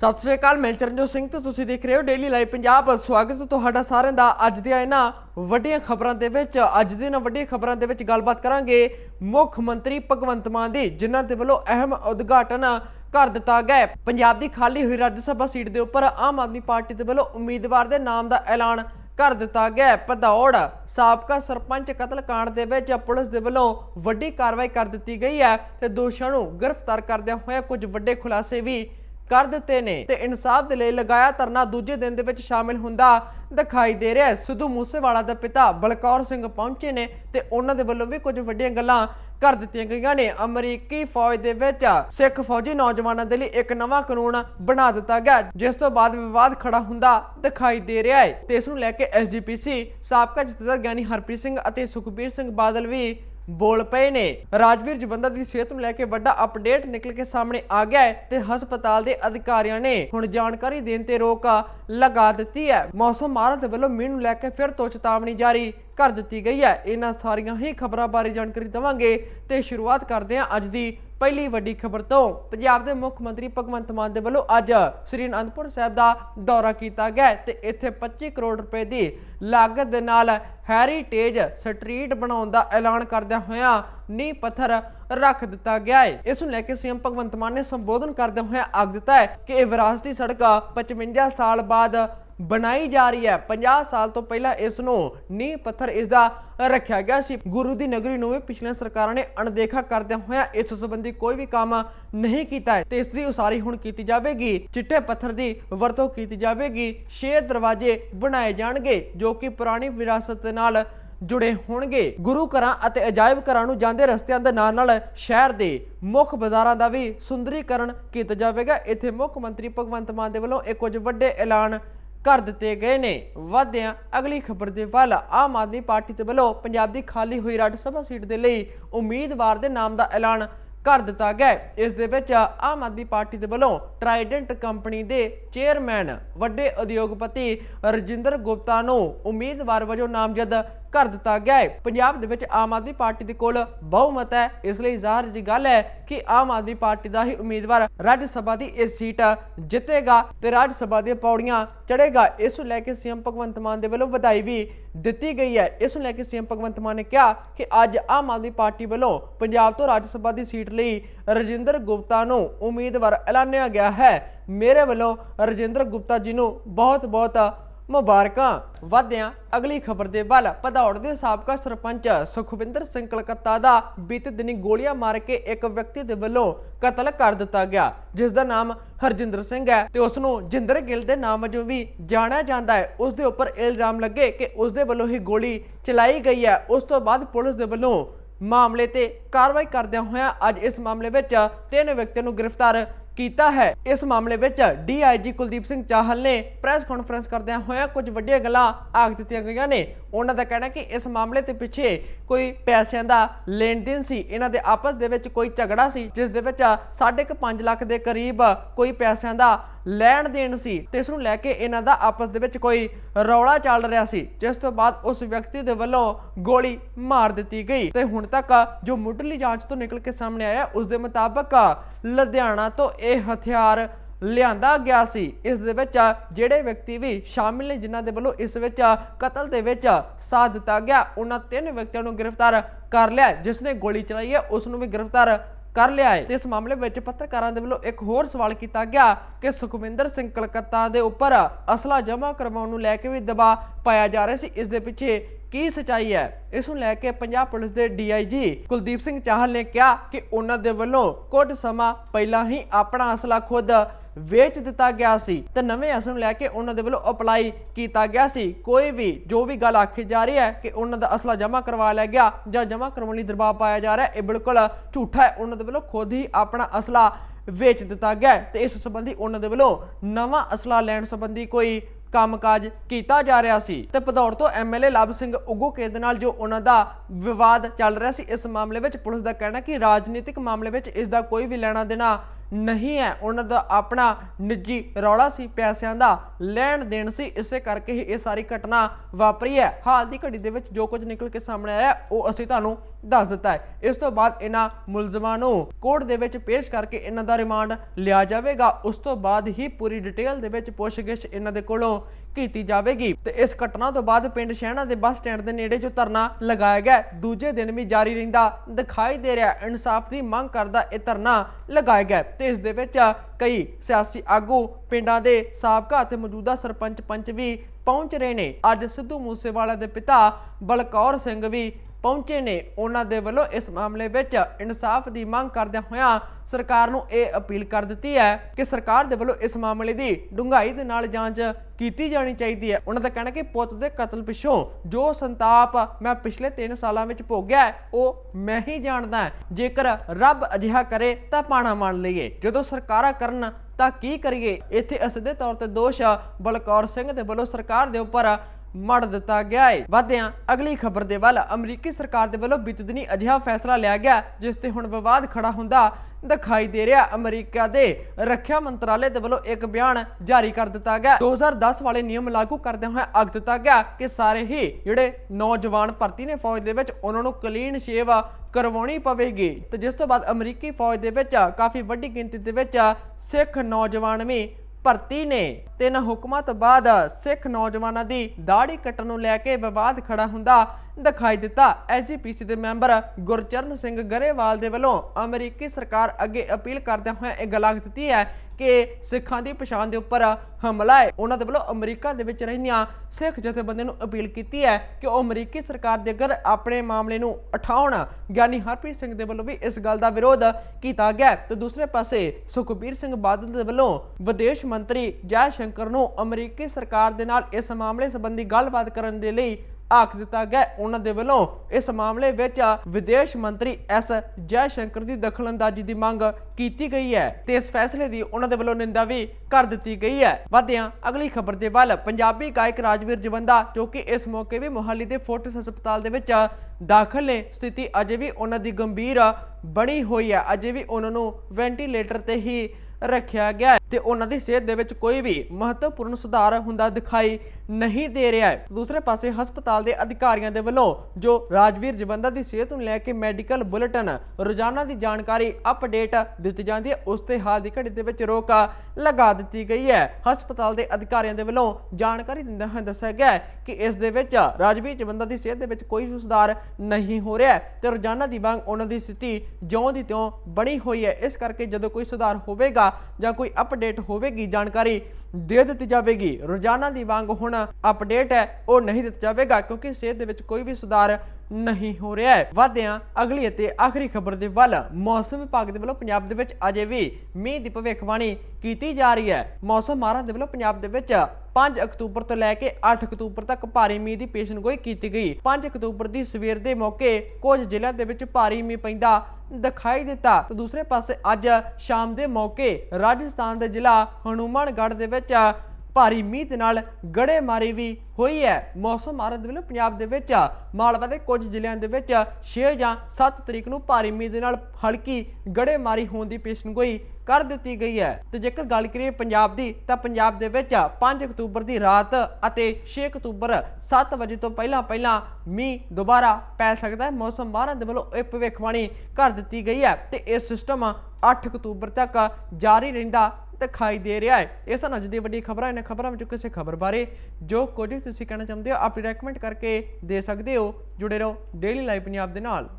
ਸਤਿ ਸ਼੍ਰੀ ਅਕਾਲ, ਮੈਂ ਚਰਨਜੋਤ ਸਿੰਘ ਤੇ ਤੁਸੀਂ ਦੇਖ ਰਹੇ ਹੋ ਡੇਲੀ ਲਾਈਵ ਪੰਜਾਬ ਸਵਾਗਤ ਹੈ ਤੁਹਾਡਾ ਸਾਰਿਆਂ ਦਾ ਅੱਜ ਦੀਆਂ ਇਹਨਾਂ ਵੱਡੀਆਂ ਖਬਰਾਂ ਦੇ ਵਿੱਚ। ਅੱਜ ਦੀਆਂ ਇਹਨਾਂ ਵੱਡੀਆਂ ਖਬਰਾਂ ਦੇ ਵਿੱਚ ਗੱਲਬਾਤ ਕਰਾਂਗੇ ਮੁੱਖ ਮੰਤਰੀ ਭਗਵੰਤ ਮਾਨ ਦੀ, ਜਿਨ੍ਹਾਂ ਦੇ ਵੱਲੋਂ ਅਹਿਮ ਉਦਘਾਟਨ ਕਰ ਦਿੱਤਾ ਗਿਆ ਪੰਜਾਬ ਦੀ ਖਾਲੀ ਹੋਈ ਰਾਜ ਸਭਾ ਸੀਟ ਦੇ ਉੱਪਰ ਆਮ ਆਦਮੀ ਪਾਰਟੀ ਦੇ ਵੱਲੋਂ ਉਮੀਦਵਾਰ ਦੇ ਨਾਮ ਦਾ ਐਲਾਨ ਕਰ ਦਿੱਤਾ ਗਿਆ ਹੈ। ਭਦੌੜ ਸਾਬਕਾ ਸਰਪੰਚ ਕਤਲ ਦੇ ਵਿੱਚ ਪੁਲਿਸ ਦੇ ਵੱਲੋਂ ਵੱਡੀ ਕਾਰਵਾਈ ਕਰ ਦਿੱਤੀ ਗਈ ਹੈ ਤੇ ਦੋਸ਼ੀਆਂ ਨੂੰ ਗ੍ਰਿਫਤਾਰ ਕਰਦਿਆਂ ਹੋਇਆ ਕੁਝ ਵੱਡੇ ਖੁਲਾਸੇ ਵੀ ਕਰ ਦਿੱਤੇ ਨੇ ਤੇ ਇਨਸਾਫ ਦੇ ਲਈ ਲਗਾਇਆ ਧਰਨਾ ਦੂਜੇ ਦਿਨ ਦੇ ਵਿੱਚ ਸ਼ਾਮਿਲ ਹੁੰਦਾ ਦਿਖਾਈ ਦੇ ਰਿਹਾ ਸਿੱਧੂ ਮੂਸੇਵਾਲਾ ਦਾ ਪਿਤਾ ਬਲਕੌਰ ਸਿੰਘ ਪਹੁੰਚੇ ਨੇ ਤੇ ਉਹਨਾਂ ਦੇ ਵੱਲੋਂ ਵੀ ਕੁਝ ਵੱਡੀਆਂ ਗੱਲਾਂ ਕਰ ਦਿੱਤੀਆਂ ਗਈਆਂ ਨੇ। ਅਮਰੀਕੀ ਫੌਜ ਦੇ ਵਿੱਚ ਸਿੱਖ ਫੌਜੀ ਨੌਜਵਾਨਾਂ ਦੇ ਲਈ ਇੱਕ ਨਵਾਂ ਕਾਨੂੰਨ ਬਣਾ ਦਿੱਤਾ ਗਿਆ, ਜਿਸ ਤੋਂ ਬਾਅਦ ਵਿਵਾਦ ਖੜਾ ਹੁੰਦਾ ਦਿਖਾਈ ਦੇ ਰਿਹਾ ਹੈ। ਤੇ ਇਸ ਨੂੰ ਲੈ ਕੇ ਐਸਜੀਪੀਸੀ ਸਾਬਕਾ ਜਥੇਦਾਰ ਗਿਆਨੀ ਹਰਪ੍ਰੀਤ ਸਿੰਘ ਅਤੇ ਸੁਖਬੀਰ ਸਿੰਘ ਬਾਦਲ ਵੀ ਬੋਲ ਪਏ ਨੇ। ਰਾਜਵੀਰ ਜਵੰਦਾ ਦੀ ਸਿਹਤ ਨੂੰ ਲੈ ਕੇ ਵੱਡਾ ਅਪਡੇਟ ਨਿਕਲ ਕੇ ਸਾਹਮਣੇ ਆ ਗਿਆ ਹੈ ਤੇ ਹਸਪਤਾਲ ਦੇ ਅਧਿਕਾਰੀਆਂ ਨੇ ਹੁਣ ਜਾਣਕਾਰੀ ਦੇਣ ਤੇ ਰੋਕ ਲਗਾ ਦਿੱਤੀ ਹੈ। ਮੌਸਮ ਮਾਹਰਾਂ ਵੱਲੋਂ ਮੀਂਹ ਨੂੰ ਲੈ ਕੇ ਫਿਰ ਤੋਂ ਚੇਤਾਵਨੀ ਜਾਰੀ ਕਰ ਦਿੱਤੀ ਗਈ ਹੈ। ਇਹਨਾਂ ਸਾਰੀਆਂ ਹੀ ਖਬਰਾਂ ਬਾਰੇ ਜਾਣਕਾਰੀ ਦਵਾਂਗੇ ਤੇ ਸ਼ੁਰੂਆਤ ਕਰਦੇ ਹਾਂ ਅੱਜ ਦੀ ਪਹਿਲੀ ਵੱਡੀ ਖਬਰ ਤੋਂ ਪੰਜਾਬ ਦੇ ਮੁੱਖ ਮੰਤਰੀ ਭਗਵੰਤ ਮਾਨ ਦੇ ਵੱਲੋਂ ਅੱਜ ਸ੍ਰੀ ਅਨੰਦਪੁਰ ਸਾਹਿਬ ਦਾ ਦੌਰਾ ਕੀਤਾ ਗਿਆ ਤੇ ਇੱਥੇ 25 ਕਰੋੜ ਰੁਪਏ ਦੀ ਲਾਗਤ ਦੇ ਨਾਲ ਹੈਰੀਟੇਜ ਸਟਰੀਟ ਬਣਾਉਣ ਦਾ ਐਲਾਨ ਕਰਦਿਆਂ ਹੋਇਆਂ ਨੀਂਹ ਪੱਥਰ ਰੱਖ ਦਿੱਤਾ ਗਿਆ ਹੈ। ਇਸ ਨੂੰ ਲੈ ਕੇ ਸੀਐਮ ਭਗਵੰਤ ਮਾਨ ਨੇ ਸੰਬੋਧਨ ਕਰਦਿਆਂ ਹੋਇਆਂ ਆਖ ਦਿੱਤਾ ਹੈ ਕਿ ਇਹ ਵਿਰਾਸਤੀ ਸੜਕ 55 ਸਾਲ ਬਾਅਦ ਬਣਾਈ ਜਾ ਰਹੀ ਹੈ। 50 ਸਾਲ ਤੋਂ ਪਹਿਲਾਂ ਇਸ ਨੂੰ ਨੀਂਹ ਪੱਥਰ ਇਸ ਦਾ ਰੱਖਿਆ ਗਿਆ ਸੀ। ਗੁਰੂ ਦੀ ਨਗਰੀ ਨੂੰ ਵੀ ਪਿਛਲੀਆਂ ਸਰਕਾਰਾਂ ਨੇ ਅਣਦੇਖਾ ਕਰਦਿਆਂ ਹੋਇਆ ਇਸ ਸੰਬੰਧੀ ਕੋਈ ਵੀ ਕੰਮ ਨਹੀਂ ਕੀਤਾ ਹੈ। ਤੇ ਇਸ ਦੀ ਉਸਾਰੀ ਹੁਣ ਕੀਤੀ ਜਾਵੇਗੀ। ਚਿੱਟੇ ਪੱਥਰ ਦੀ ਵਰਤੋਂ ਕੀਤੀ ਜਾਵੇਗੀ। ਛੇ ਦਰਵਾਜ਼ੇ ਬਣਾਏ ਜਾਣਗੇ, ਜੋ ਕਿ ਪੁਰਾਣੀ ਵਿਰਾਸਤ ਨਾਲ ਜੁੜੇ ਹੋਣਗੇ। ਗੁਰੂ ਘਰਾਂ ਅਤੇ ਅਜਾਇਬ ਘਰਾਂ ਨੂੰ ਜਾਂਦੇ ਰਸਤਿਆਂ ਦੇ ਨਾਲ ਨਾਲ ਸ਼ਹਿਰ ਦੇ ਮੁੱਖ ਬਾਜ਼ਾਰਾਂ ਦਾ ਵੀ ਸੁੰਦਰੀਕਰਨ ਕੀਤਾ ਜਾਵੇਗਾ। ਇੱਥੇ ਮੁੱਖ ਮੰਤਰੀ ਭਗਵੰਤ ਮਾਨ ਦੇ ਵੱਲੋਂ ਇਹ ਕੁਝ ਵੱਡੇ ਐਲਾਨ ਕਰ ਦਿੱਤੇ ਗਏ ਨੇ। ਵਧਿਆਂ, ਅਗਲੀ ਖਬਰ ਦੇ ਵੱਲ ਆਮ ਆਦਮੀ ਪਾਰਟੀ ਦੇ ਵੱਲੋਂ ਪੰਜਾਬ ਦੀ ਖਾਲੀ ਹੋਈ ਰਾਜ ਸਭਾ ਸੀਟ ਦੇ ਲਈ ਉਮੀਦਵਾਰ ਦੇ ਨਾਮ ਦਾ ਐਲਾਨ ਕਰ ਦਿੱਤਾ ਗਿਆ ਇਸ ਦੇ ਵਿੱਚ ਆਮ ਆਦਮੀ ਪਾਰਟੀ ਦੇ ਵੱਲੋਂ ਟਰਾਈਡੈਂਟ ਕੰਪਨੀ ਦੇ ਚੇਅਰਮੈਨ, ਵੱਡੇ ਉਦਯੋਗਪਤੀ ਰਜਿੰਦਰ ਗੁਪਤਾ ਨੂੰ ਉਮੀਦਵਾਰ ਵਜੋਂ ਨਾਮਜ਼ਦ ਕਰ ਦਿੱਤਾ ਗਿਆ ਹੈ। ਪੰਜਾਬ ਦੇ ਵਿੱਚ ਆਮ ਆਦਮੀ ਪਾਰਟੀ ਦੇ ਕੋਲ ਬਹੁਮਤ ਹੈ। ਇਸ ਲਈ ਜ਼ਾਹਰ ਜੀ ਗੱਲ ਹੈ ਕਿ ਆਮ ਆਦਮੀ ਪਾਰਟੀ ਦਾ ਹੀ ਉਮੀਦਵਾਰ ਰਾਜ ਸਭਾ ਦੀ ਇਸ ਸੀਟ ਜਿੱਤੇਗਾ ਤੇ ਰਾਜ ਸਭਾ ਦੀਆਂ ਪੌੜੀਆਂ ਚੜ੍ਹੇਗਾ। ਇਸ ਨੂੰ ਲੈ ਕੇ ਸੀਐਮ ਭਗਵੰਤ ਮਾਨ ਦੇ ਵੱਲੋਂ ਵਧਾਈ ਵੀ ਦਿੱਤੀ ਗਈ ਹੈ। ਇਸ ਨੂੰ ਲੈ ਕੇ ਸੀਐਮ ਭਗਵੰਤ ਮਾਨ ਨੇ ਕਿਹਾ ਕਿ ਅੱਜ ਆਮ ਆਦਮੀ ਪਾਰਟੀ ਵੱਲੋਂ ਪੰਜਾਬ ਤੋਂ ਰਾਜ ਸਭਾ ਦੀ ਸੀਟ ਲਈ ਰਜਿੰਦਰ ਗੁਪਤਾ ਨੂੰ ਉਮੀਦਵਾਰ ਐਲਾਨਿਆ ਗਿਆ ਹੈ। ਮੇਰੇ ਵੱਲੋਂ ਰਜਿੰਦਰ ਗੁਪਤਾ ਜੀ ਨੂੰ ਬਹੁਤ ਬਹੁਤ ਮੁਬਾਰਕਾਂ। ਵਧਿਆਂ, ਅਗਲੀ ਖਬਰ ਦੇ ਵੱਲ ਭਦੌੜ ਦੇ ਸਾਬਕਾ ਸਰਪੰਚ ਸੁਖਵਿੰਦਰ ਸਿੰਘ ਕਲਕੱਤਾ ਦਾ ਬੀਤੇ ਦਿਨੀ ਗੋਲੀਆਂ ਮਾਰ ਕੇ ਇੱਕ ਵਿਅਕਤੀ ਦੇ ਵੱਲੋਂ ਕਤਲ ਕਰ ਦਿੱਤਾ ਗਿਆ, ਜਿਸ ਦਾ ਨਾਮ ਹਰਜਿੰਦਰ ਸਿੰਘ ਹੈ ਤੇ ਉਸ ਨੂੰ ਜਿੰਦਰ ਗਿੱਲ ਦੇ ਨਾਮ ਵਜੋਂ ਵੀ ਜਾਣਿਆ ਜਾਂਦਾ ਹੈ। ਉਸ ਦੇ ਉੱਪਰ ਇਲਜ਼ਾਮ ਲੱਗੇ ਕਿ ਉਸ ਦੇ ਵੱਲੋਂ ਹੀ ਗੋਲੀ ਚਲਾਈ ਗਈ ਹੈ। ਉਸ ਤੋਂ ਬਾਅਦ ਪੁਲਿਸ ਦੇ ਵੱਲੋਂ ਮਾਮਲੇ ਤੇ ਕਾਰਵਾਈ ਕਰਦਿਆਂ ਹੋਇਆਂ ਅੱਜ ਇਸ ਮਾਮਲੇ ਵਿੱਚ ਤਿੰਨ ਵਿਅਕਤੀਆਂ ਨੂੰ ਗ੍ਰਿਫਤਾਰ ਕੀਤਾ ਹੈ। ਇਸ ਮਾਮਲੇ ਵਿੱਚ ਡੀਆਈਜੀ ਕੁਲਦੀਪ ਸਿੰਘ ਚਾਹਲ ਨੇ ਪ੍ਰੈਸ ਕਾਨਫਰੰਸ ਕਰਦਿਆਂ ਹੋਇਆਂ ਕੁਝ ਵੱਡੀਆਂ ਗੱਲਾਂ ਆਖ ਦਿੱਤੀਆਂ ਗਈਆਂ ਨੇ। ਉਹਨਾਂ ਦਾ ਕਹਿਣਾ ਕਿ ਇਸ ਮਾਮਲੇ ਤੇ ਪਿੱਛੇ ਕੋਈ ਪੈਸਿਆਂ ਦਾ ਲੈਣ ਦੇਣ ਸੀ। ਇਹਨਾਂ ਦੇ ਆਪਸ ਦੇ ਵਿੱਚ ਕੋਈ ਝਗੜਾ ਸੀ, ਜਿਸ ਦੇ ਵਿੱਚ 5.5 ਲੱਖ ਦੇ ਕਰੀਬ ਕੋਈ ਪੈਸਿਆਂ ਦਾ ਲੈਣ ਦੇਣ ਸੀ ਤੇ ਇਸ ਨੂੰ ਲੈ ਕੇ ਇਹਨਾਂ ਦਾ ਆਪਸ ਦੇ ਵਿੱਚ ਕੋਈ ਰੌਲਾ ਚੱਲ ਰਿਹਾ ਸੀ, ਜਿਸ ਤੋਂ ਬਾਅਦ ਉਸ ਵਿਅਕਤੀ ਦੇ ਵੱਲੋਂ ਗੋਲੀ ਮਾਰ ਦਿੱਤੀ ਗਈ ਤੇ ਹੁਣ ਤੱਕ ਜੋ ਮੁੱਢਲੀ ਜਾਂਚ ਤੋਂ ਨਿਕਲ ਕੇ ਸਾਹਮਣੇ ਆਇਆ, ਉਸ ਦੇ ਮੁਤਾਬਕ ਲੁਧਿਆਣਾ ਤੋਂ ਇਹ ਹਥਿਆਰ ਲਿਆਂਦਾ ਗਿਆ ਸੀ। ਇਸ ਦੇ ਵਿੱਚ ਜਿਹੜੇ ਵਿਅਕਤੀ ਵੀ ਸ਼ਾਮਿਲ ਨੇ, ਜਿਨ੍ਹਾਂ ਦੇ ਵੱਲੋਂ ਇਸ ਵਿੱਚ ਕਤਲ ਦੇ ਵਿੱਚ ਸਾਥ ਦਿੱਤਾ ਗਿਆ, ਉਹਨਾਂ ਤਿੰਨ ਵਿਅਕਤੀਆਂ ਨੂੰ ਗ੍ਰਿਫਤਾਰ ਕਰ ਲਿਆ। ਜਿਸ ਨੇ ਗੋਲੀ ਚਲਾਈ ਹੈ, ਉਸ ਨੂੰ ਵੀ ਗ੍ਰਿਫਤਾਰ ਕਰ ਲਿਆ ਹੈ। ਤੇ ਇਸ ਮਾਮਲੇ ਵਿੱਚ ਪੱਤਰਕਾਰਾਂ ਦੇ ਵੱਲੋਂ ਇੱਕ ਹੋਰ ਸਵਾਲ ਕੀਤਾ ਗਿਆ ਕਿ ਸੁਖਵਿੰਦਰ ਸਿੰਘ ਕਲਕੱਤਾ ਦੇ ਉੱਪਰ ਅਸਲਾ ਜਮ੍ਹਾਂ ਕਰਵਾਉਣ ਨੂੰ ਲੈ ਕੇ ਵੀ ਦਬਾਅ ਪਾਇਆ ਜਾ ਰਿਹਾ ਸੀ। ਇਸ ਦੇ ਪਿੱਛੇ ਕੀ ਸਚਾਈ ਹੈ? ਇਸ ਨੂੰ ਲੈ ਕੇ ਪੰਜਾਬ ਪੁਲਿਸ ਦੇ ਡੀਆਈਜੀ ਕੁਲਦੀਪ ਸਿੰਘ ਚਾਹਲ ਨੇ ਕਿਹਾ ਕਿ ਉਹਨਾਂ ਦੇ ਵੱਲੋਂ ਕੁਝ ਸਮਾਂ ਪਹਿਲਾਂ ਹੀ ਆਪਣਾ ਅਸਲਾ ਖੁਦ ਵੇਚ ਦਿੱਤਾ ਗਿਆ ਸੀ ਤੇ ਨਵੇਂ ਅਸਲ ਨੂੰ ਲੈ ਕੇ ਉਹਨਾਂ ਦੇ ਵੱਲੋਂ ਅਪਲਾਈ ਕੀਤਾ ਗਿਆ ਸੀ। ਕੋਈ ਵੀ, ਜੋ ਵੀ ਗੱਲ ਆਖੀ ਜਾ ਰਹੀ ਹੈ ਕਿ ਉਹਨਾਂ ਦਾ ਅਸਲਾ ਜਮ੍ਹਾਂ ਕਰਵਾ ਲਿਆ ਗਿਆ ਜਾਂ ਜਮ੍ਹਾਂ ਕਰਵਾਉਣ ਲਈ ਦਬਾਅ ਪਾਇਆ ਜਾ ਰਿਹਾ, ਇਹ ਬਿਲਕੁਲ ਝੂਠਾ ਹੈ। ਉਹਨਾਂ ਦੇ ਵੱਲੋਂ ਖੁਦ ਹੀ ਆਪਣਾ ਅਸਲਾ ਵੇਚ ਦਿੱਤਾ ਗਿਆ ਤੇ ਇਸ ਸੰਬੰਧੀ ਉਹਨਾਂ ਦੇ ਵੱਲੋਂ ਨਵਾਂ ਅਸਲਾ ਲੈਣ ਸੰਬੰਧੀ ਕੋਈ ਕੰਮਕਾਜ ਕੀਤਾ ਜਾ ਰਿਹਾ ਸੀ। ਤੇ ਭਦੌੜ ਤੋਂ ਐਮਐਲਏ ਲਵ ਸਿੰਘ ਉਗੋਕੇ ਦੇ ਨਾਲ ਜੋ ਉਹਨਾਂ ਦਾ ਵਿਵਾਦ ਚੱਲ ਰਿਹਾ ਸੀ, ਇਸ ਮਾਮਲੇ ਵਿੱਚ ਪੁਲਿਸ ਦਾ ਕਹਿਣਾ ਕਿ ਰਾਜਨੀਤਿਕ ਮਾਮਲੇ ਵਿੱਚ ਇਸ ਦਾ ਕੋਈ ਵੀ ਲੈਣਾ ਦੇਣਾ ਨਹੀਂ ਹੈ। ਉਹਨਾਂ ਦਾ ਆਪਣਾ ਨਿੱਜੀ ਰੌਲਾ ਸੀ, ਪੈਸਿਆਂ ਦਾ ਲੈਣ ਦੇਣ ਸੀ। ਇਸੇ ਕਰਕੇ ਹੀ ਇਹ ਸਾਰੀ ਘਟਨਾ ਵਾਪਰੀ ਹੈ। ਹਾਲ ਦੀ ਘੜੀ ਦੇ ਵਿੱਚ ਜੋ ਕੁਝ ਨਿਕਲ ਕੇ ਸਾਹਮਣੇ ਆਇਆ, ਉਹ ਅਸੀਂ ਤੁਹਾਨੂੰ ਦੱਸ ਦਿੱਤਾ ਹੈ। ਇਸ ਤੋਂ ਬਾਅਦ ਇਹਨਾਂ ਮੁਲਜ਼ਮਾਂ ਨੂੰ ਕੋਰਟ ਦੇ ਵਿੱਚ ਪੇਸ਼ ਕਰਕੇ ਇਹਨਾਂ ਦਾ ਰਿਮਾਂਡ ਲਿਆ ਜਾਵੇਗਾ। ਉਸ ਤੋਂ ਬਾਅਦ ਹੀ ਪੂਰੀ ਡਿਟੇਲ ਦੇ ਵਿੱਚ ਪੁੱਛਗਿੱਛ ਇਹਨਾਂ ਦੇ ਕੋਲੋਂ ਕੀਤੀ ਜਾਵੇਗੀ। ਤੇ ਇਸ ਘਟਨਾ ਤੋਂ ਬਾਅਦ ਪਿੰਡ ਸ਼ਹਿਣਾ ਦੇ ਬੱਸ ਸਟੈਂਡ ਦੇ ਨੇੜੇ ਜੋ ਧਰਨਾ ਲਗਾਇਆ ਗਿਆ ਦੂਜੇ ਦਿਨ ਵੀ ਜਾਰੀ ਰਹਿੰਦਾ ਦਿਖਾਈ ਦੇ ਰਿਹਾ ਇਨਸਾਫ ਦੀ ਮੰਗ ਕਰਦਾ ਇਹ ਧਰਨਾ ਲਗਾਇਆ ਗਿਆ ਤੇ ਇਸ ਦੇ ਵਿੱਚ ਕਈ ਸਿਆਸੀ ਆਗੂ ਪਿੰਡਾਂ ਦੇ ਸਾਬਕਾ ਅਤੇ ਮੌਜੂਦਾ ਸਰਪੰਚ ਪੰਚ ਵੀ ਪਹੁੰਚ ਰਹੇ ਨੇ। ਅੱਜ ਸਿੱਧੂ ਮੂਸੇਵਾਲਾ ਦੇ ਪਿਤਾ ਬਲਕੌਰ ਸਿੰਘ ਵੀ ਪਹੁੰਚੇ ਨੇ। ਉਹਨਾਂ ਦੇ ਵੱਲੋਂ ਇਸ ਮਾਮਲੇ ਵਿੱਚ ਇਨਸਾਫ ਦੀ ਮੰਗ ਕਰਦਿਆਂ ਹੋਇਆਂ ਸਰਕਾਰ ਨੂੰ ਇਹ ਅਪੀਲ ਕਰ ਦਿੱਤੀ ਹੈ ਕਿ ਸਰਕਾਰ ਦੇ ਵੱਲੋਂ ਇਸ ਮਾਮਲੇ ਦੀ ਡੂੰਘਾਈ ਦੇ ਨਾਲ ਜਾਂਚ ਕੀਤੀ ਜਾਣੀ ਚਾਹੀਦੀ ਹੈ। ਉਹਨਾਂ ਦਾ ਕਹਿਣਾ ਕਿ ਪੁੱਤ ਦੇ ਕਤਲ ਪਿੱਛੋਂ ਜੋ ਸੰਤਾਪ ਮੈਂ ਪਿਛਲੇ 3 ਸਾਲਾਂ ਵਿੱਚ ਭੋਗਿਆ ਉਹ ਮੈਂ ਹੀ ਜਾਣਦਾ ਜੇਕਰ ਰੱਬ ਅਜਿਹਾ ਕਰੇ ਤਾਂ ਪਾਣਾ ਮੰਨ ਲਈਏ। ਜਦੋਂ ਸਰਕਾਰਾਂ ਕਰਨ ਤਾਂ ਕੀ ਕਰੀਏ? ਇੱਥੇ ਅਸਿੱਧੇ ਤੌਰ ਤੇ ਦੋਸ਼ ਬਲਕੌਰ ਸਿੰਘ ਦੇ ਵੱਲੋਂ ਸਰਕਾਰ ਦੇ ਉੱਪਰ ਮੜ ਦਿੱਤਾ ਗਿਆ ਹੈ ਵਧਿਆਂ, ਅਗਲੀ ਖਬਰ ਦੇ ਵੱਲ ਅਮਰੀਕੀ ਸਰਕਾਰ ਦੇ ਵੱਲੋਂ ਬੀਤੇ ਅਜਿਹਾ ਫੈਸਲਾ ਲਿਆ ਗਿਆ, ਜਿਸ ਤੇ ਹੁਣ ਵਿਵਾਦ ਖੜਾ ਹੁੰਦਾ ਦਿਖਾਈ ਦੇ ਰਿਹਾ। ਅਮਰੀਕਾ ਦੇ ਰੱਖਿਆ ਮੰਤਰਾਲੇ ਦੇ ਵੱਲੋਂ ਇੱਕ ਬਿਆਨ ਜਾਰੀ ਕਰ ਦਿੱਤਾ ਗਿਆ। 2010 ਵਾਲੇ ਨਿਯਮ ਲਾਗੂ ਕਰਦਿਆਂ ਹੋਇਆ ਆਖ ਦਿੱਤਾ ਗਿਆ ਕਿ ਸਾਰੇ ਹੀ ਜਿਹੜੇ ਨੌਜਵਾਨ ਭਰਤੀ ਨੇ ਫੌਜ ਦੇ ਵਿੱਚ, ਉਹਨਾਂ ਨੂੰ ਕਲੀਨ ਸ਼ੇਵ ਕਰਵਾਉਣੀ ਪਵੇਗੀ। ਤੇ ਜਿਸ ਤੋਂ ਬਾਅਦ ਅਮਰੀਕੀ ਫੌਜ ਦੇ ਵਿੱਚ ਕਾਫੀ ਵੱਡੀ ਗਿਣਤੀ ਦੇ ਵਿੱਚ ਸਿੱਖ ਨੌਜਵਾਨ ਵੀ ਭਰਤੀ ਨੇ। ਤੇ ਇਹਨਾਂ ਹੁਕਮਾਂ ਤੋਂ ਬਾਅਦ ਸਿੱਖ ਨੌਜਵਾਨਾਂ ਦੀ ਦਾੜੀ ਕੱਟਣ ਨੂੰ ਲੈ ਕੇ ਵਿਵਾਦ ਖੜਾ ਹੁੰਦਾ। ਦਿਖਾਈ ਦਿੱਤਾ। ਐਸਜੀਪੀਸੀ ਦੇ ਮੈਂਬਰ ਗੁਰਚਰਨ ਸਿੰਘ ਗਰੇਵਾਲ ਦੇ ਵੱਲੋਂ ਅਮਰੀਕੀ ਸਰਕਾਰ ਅੱਗੇ ਅਪੀਲ ਕਰਦਿਆਂ ਹੋਇਆ ਇਹ ਗੱਲ ਆਖ ਦਿੱਤੀ ਹੈ ਕਿ ਸਿੱਖਾਂ ਦੀ ਪਛਾਣ ਦੇ ਉੱਪਰ ਹਮਲਾ ਹੈ। ਉਹਨਾਂ ਦੇ ਵੱਲੋਂ ਅਮਰੀਕਾ ਦੇ ਵਿੱਚ ਰਹਿੰਦੀਆਂ ਸਿੱਖ ਜਥੇਬੰਦੀਆਂ ਨੂੰ ਅਪੀਲ ਕੀਤੀ ਹੈ ਕਿ ਉਹ ਅਮਰੀਕੀ ਸਰਕਾਰ ਦੇ ਅਗਰ ਆਪਣੇ ਮਾਮਲੇ ਨੂੰ ਉਠਾਉਣ। ਗਿਆਨੀ ਹਰਪ੍ਰੀਤ ਸਿੰਘ ਦੇ ਵੱਲੋਂ ਵੀ ਇਸ ਗੱਲ ਦਾ ਵਿਰੋਧ ਕੀਤਾ ਗਿਆ ਹੈ। ਤੇ ਦੂਸਰੇ ਪਾਸੇ ਸੁਖਬੀਰ ਸਿੰਘ ਬਾਦਲ ਦੇ ਵੱਲੋਂ ਵਿਦੇਸ਼ ਮੰਤਰੀ ਜੈ ਸ਼ੰਕਰ ਨੂੰ ਅਮਰੀਕੀ ਸਰਕਾਰ ਦੇ ਨਾਲ ਇਸ ਮਾਮਲੇ ਸੰਬੰਧੀ ਗੱਲਬਾਤ ਕਰਨ ਦੇ ਲਈ ਆਖ ਦਿੱਤਾ ਗਿਆ। ਉਹਨਾਂ ਦੇ ਵੱਲੋਂ ਇਸ ਮਾਮਲੇ ਵਿੱਚ ਵਿਦੇਸ਼ ਮੰਤਰੀ ਐਸ ਜੈ ਸ਼ੰਕਰ ਦੀ ਦਖਲਅੰਦਾਜ਼ੀ ਦੀ ਮੰਗ ਕੀਤੀ ਗਈ ਹੈ ਤੇ ਇਸ ਫੈਸਲੇ ਦੀ ਉਹਨਾਂ ਦੇ ਵੱਲੋਂ ਨਿੰਦਾ ਵੀ ਕਰ ਦਿੱਤੀ ਗਈ ਹੈ। ਵਧਿਆਂ ਅਗਲੀ ਖਬਰ ਦੇ ਵੱਲ ਪੰਜਾਬੀ ਗਾਇਕ ਰਾਜਵੀਰ ਜਵੰਦਾ, ਜੋ ਕਿ ਇਸ ਮੌਕੇ ਵੀ ਮੁਹਾਲੀ ਦੇ ਫੋਰਟਿਸ ਹਸਪਤਾਲ ਦੇ ਵਿੱਚ ਦਾਖਲ ਨੇ, ਸਥਿਤੀ ਅਜੇ ਵੀ ਉਹਨਾਂ ਦੀ ਗੰਭੀਰ ਬਣੀ ਹੋਈ ਹੈ। ਅਜੇ ਵੀ ਉਹਨਾਂ ਨੂੰ ਵੈਂਟੀਲੇਟਰ ਤੇ ਹੀ ਰੱਖਿਆ ਗਿਆ ਤੇ ਉਹਨਾਂ ਦੀ ਸਿਹਤ ਦੇ ਵਿੱਚ ਕੋਈ ਵੀ ਮਹੱਤਵਪੂਰਨ ਸੁਧਾਰ ਹੁੰਦਾ ਦਿਖਾਈ ਨਹੀਂ ਦੇ ਰਿਹਾ ਹੈ। ਦੂਸਰੇ ਪਾਸੇ ਹਸਪਤਾਲ ਦੇ ਅਧਿਕਾਰੀਆਂ ਦੇ ਵੱਲੋਂ ਜੋ ਰਾਜਵੀਰ ਜਵੰਦਾ ਦੀ ਸਿਹਤ ਨੂੰ ਲੈ ਕੇ ਮੈਡੀਕਲ ਬੁਲੇਟਿਨ ਰੋਜ਼ਾਨਾ ਦੀ ਜਾਣਕਾਰੀ ਅਪਡੇਟ ਦਿੱਤੀ ਜਾਂਦੀ ਹੈ, ਉਸ ਤੇ ਹਾਲ ਦੀ ਘੜੀ ਦੇ ਵਿੱਚ ਰੋਕ ਲਗਾ ਦਿੱਤੀ ਗਈ ਹੈ। ਹਸਪਤਾਲ ਦੇ ਅਧਿਕਾਰੀਆਂ ਦੇ ਵੱਲੋਂ ਜਾਣਕਾਰੀ ਦਿੰਦਿਆਂ ਹੋਇਆ ਦੱਸਿਆ ਗਿਆ ਕਿ ਇਸ ਦੇ ਵਿੱਚ ਰਾਜਵੀਰ ਜਵੰਦਾ ਦੀ ਸਿਹਤ ਦੇ ਵਿੱਚ ਕੋਈ ਵੀ ਸੁਧਾਰ ਨਹੀਂ ਹੋ ਰਿਹਾ ਹੈ ਤੇ ਰੋਜ਼ਾਨਾ ਦੀ ਵਾਂਗ ਉਹਨਾਂ ਦੀ ਸਥਿਤੀ ਜਿਉਂ ਦੀ ਤਿਉਂ ਬਣੀ ਹੋਈ ਹੈ। ਇਸ ਕਰਕੇ ਜਦੋਂ ਕੋਈ ਸੁਧਾਰ ਹੋਵੇਗਾ ਜਾਂ ਕੋਈ ਅਪਡੇਟ ਹੋਵੇਗੀ, ਜਾਣਕਾਰੀ ਦੇ ਦਿੱਤੀ ਜਾਵੇਗੀ। ਰੋਜ਼ਾਨਾ ਦੀ ਵਾਂਗ ਹੁਣ ਅਪਡੇਟ ਹੈ, ਉਹ ਨਹੀਂ ਦਿੱਤਾ ਜਾਵੇਗਾ, ਕਿਉਂਕਿ ਸਿਹਤ ਦੇ ਵਿੱਚ ਕੋਈ ਵੀ ਸੁਧਾਰ ਨਹੀਂ ਹੋ ਰਿਹਾ ਹੈ। ਵਾਦਿਆਂ ਅਗਲੀ ਅਤੇ ਆਖਰੀ ਖਬਰ ਦੇ ਵੱਲ ਮੌਸਮ ਵਿਭਾਗ ਦੇ ਵੱਲੋਂ ਪੰਜਾਬ ਦੇ ਵਿੱਚ ਅਜੇ ਵੀ ਮੀਂਹ ਦੀ ਭਵਿੱਖਬਾਣੀ ਕੀਤੀ ਜਾ ਰਹੀ ਹੈ। ਮੌਸਮ ਮਾਹਰਾਂ ਦੇ ਵੱਲੋਂ ਪੰਜਾਬ ਦੇ ਵਿੱਚ 5 ਅਕਤੂਬਰ ਤੋਂ ਲੈ ਕੇ 8 ਅਕਤੂਬਰ ਤੱਕ ਭਾਰੀ ਮੀਂਹ ਦੀ ਪੇਸ਼ਨਗੋਈ ਕੀਤੀ ਗਈ। 5 ਅਕਤੂਬਰ ਦੀ ਸਵੇਰ ਦੇ ਮੌਕੇ ਕੁਝ ਜ਼ਿਲ੍ਹਿਆਂ ਦੇ ਵਿੱਚ ਭਾਰੀ ਮੀਂਹ ਪੈਂਦਾ ਦਿਖਾਈ ਦਿੱਤਾ। ਤੇ ਦੂਸਰੇ ਪਾਸੇ ਅੱਜ ਸ਼ਾਮ ਦੇ ਮੌਕੇ ਰਾਜਸਥਾਨ ਦੇ ਜ਼ਿਲ੍ਹਾ ਹਨੂਮਾਨਗੜ੍ਹ ਦੇ ਵਿੱਚ ਭਾਰੀ ਮੀਂਹ ਦੇ ਨਾਲ ਗੜੇਮਾਰੀ ਵੀ ਹੋਈ ਹੈ। ਮੌਸਮ ਮਾਹਰਾਂ ਦੇ ਵੱਲੋਂ ਪੰਜਾਬ ਦੇ ਵਿੱਚ, ਮਾਲਵਾ ਦੇ ਕੁਝ ਜ਼ਿਲ੍ਹਿਆਂ ਦੇ ਵਿੱਚ 6 ਜਾਂ 7 ਤਰੀਕ ਨੂੰ ਭਾਰੀ ਮੀਂਹ ਦੇ ਨਾਲ ਹਲਕੀ ਗੜੇਮਾਰੀ ਹੋਣ ਦੀ ਪੇਸ਼ਨਗੋਈ ਕਰ ਦਿੱਤੀ ਗਈ ਹੈ। ਤੇ ਜੇਕਰ ਗੱਲ ਕਰੀਏ ਪੰਜਾਬ ਦੀ, ਤਾਂ ਪੰਜਾਬ ਦੇ ਵਿੱਚ 5 ਅਕਤੂਬਰ ਦੀ ਰਾਤ ਅਤੇ 6 ਅਕਤੂਬਰ 7 ਵਜੇ ਤੋਂ ਪਹਿਲਾਂ ਪਹਿਲਾਂ ਮੀਂਹ ਦੁਬਾਰਾ ਪੈ ਸਕਦਾ ਹੈ। ਮੌਸਮ ਮਾਹਰਾਂ ਦੇ ਵੱਲੋਂ ਇਹ ਭਵਿੱਖਬਾਣੀ ਕਰ ਦਿੱਤੀ ਗਈ ਹੈ ਤੇ ਇਹ ਸਿਸਟਮ 8 ਅਕਤੂਬਰ ਤੱਕ ਜਾਰੀ ਰਹਿੰਦਾ ਦਿਖਾਈ ਦੇ ਰਿਹਾ ਹੈ। ਇਹ ਸਨ ਅੱਜ ਦੀ ਵੱਡੀ ਖਬਰਾਂ। ਇਹਨਾਂ ਖਬਰਾਂ ਵਿੱਚੋਂ ਕਿਸੇ ਖਬਰ ਬਾਰੇ ਜੋ ਕੁਝ ਵੀ ਤੁਸੀਂ ਕਹਿਣਾ ਚਾਹੁੰਦੇ ਹੋ ਆਪਣੀ ਰეკਮੈਂਡ ਕਰਕੇ ਦੇ ਸਕਦੇ ਹੋ। ਜੁੜੇ ਰਹੋ ਡੇਲੀ ਲਾਈਵ ਪੰਜਾਬ ਦੇ ਨਾਲ।